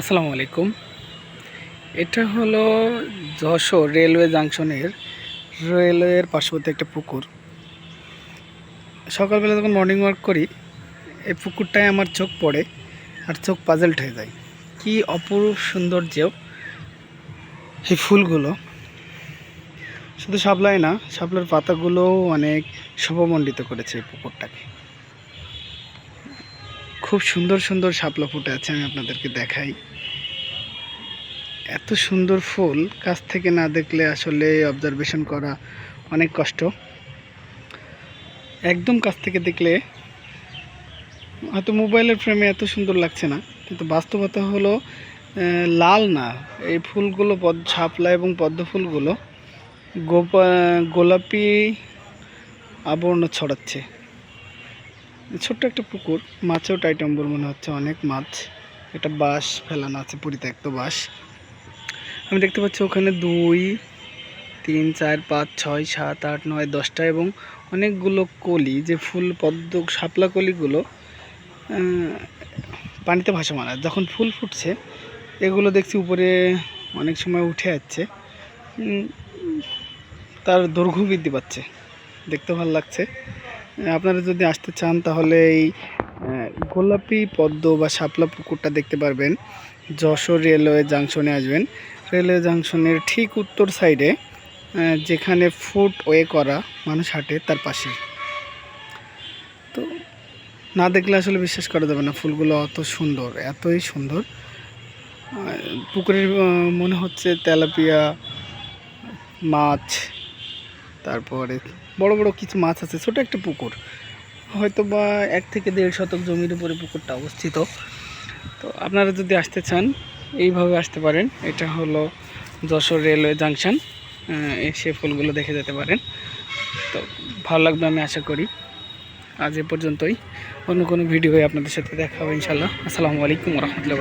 আসসালামু আলাইকুম। এটা হলো যশোর রেলওয়ে জাংশনের রেলওয়ের পার্শ্ববর্তী একটা পুকুর। সকালবেলা যখন মর্নিং ওয়াক করি, এই পুকুরটায় আমার চোখ পড়ে আর চোখ পাজেলড হয়ে যায়। কি অপরূপ সৌন্দর্য এই ফুলগুলো। শুধু শাপলাই না, শাপলার পাতাগুলোও অনেক শোভামণ্ডিত করেছে এই পুকুরটাকে। খুব সুন্দর সুন্দর শাপলা ফুটে আছে, আমি আপনাদেরকে দেখাই। এত সুন্দর ফুল, কাছ থেকে না দেখলে আসলে অবজারভেশন করা অনেক কষ্ট। একদম কাছ থেকে দেখলে হয়তো মোবাইলের ফ্রেমে এত সুন্দর লাগছে না, কিন্তু বাস্তবতা হলো লাল না। এই ফুলগুলো, পদ্ম, শাপলা এবং পদ্ম ফুলগুলো গোপা, গোলাপি আবরণ ছড়াচ্ছে। ছোট্ট একটা পুকুর, মাছেও টাইটম্বর মনে হচ্ছে অনেক মাছ। একটা বাঁশ ফেলানো আছে, পরিত্যক্ত বাঁশ। আমি দেখতে পাচ্ছি ওখানে দুই, তিন, চার, পাঁচ, ছয়, সাত, আট, নয়, দশটা এবং অনেকগুলো কলি, যে ফুল পদ্ম, শাপলা কলিগুলো পানিতে ভাসমান আর যখন ফুল ফুটছে, এগুলো দেখছি উপরে অনেক সময় উঠে যাচ্ছে। তার দৈর্ঘ্য বৃদ্ধি পাচ্ছে। দেখতে ভালো লাগছে। আপনারা যদি আসতে চান তাহলে এই গোলাপি পদ্ম বা শাপলা পুকুরটা দেখতে পারবেন। যশোর রেলওয়ে জাংশনে আসবেন। রেলওয়ে জাংশনের ঠিক উত্তর সাইডে যেখানে ফুট ওয়ে করা মানুষ হাঁটে তার পাশে তো না দেখলে আসলে বিশ্বাস করা যাবে না, ফুলগুলো অত সুন্দর, এতই সুন্দর। পুকুরের মনে হচ্ছে তেলাপিয়া মাছ তারপরে বড় বড় কিছু মাছ আছে, ছোট একটা পুকুর। হয়তো বা এক থেকে দেড় শতক জমির উপরে পুকুরটা অবস্থিত। তো আপনারা যদি আসতে চান, এইভাবে আসতে পারেন। এটা হলো যশোর রেলওয়ে জাংশন। এসে ফুলগুলো দেখে যেতে পারেন। তো ভালো লাগবে আমি আশা করি। আজ এ পর্যন্তই। অন্য কোনো ভিডিও আপনাদের সাথে দেখা হবে ইনশাল্লাহ আসসালামু আলাইকুম রহমতুল্লাহ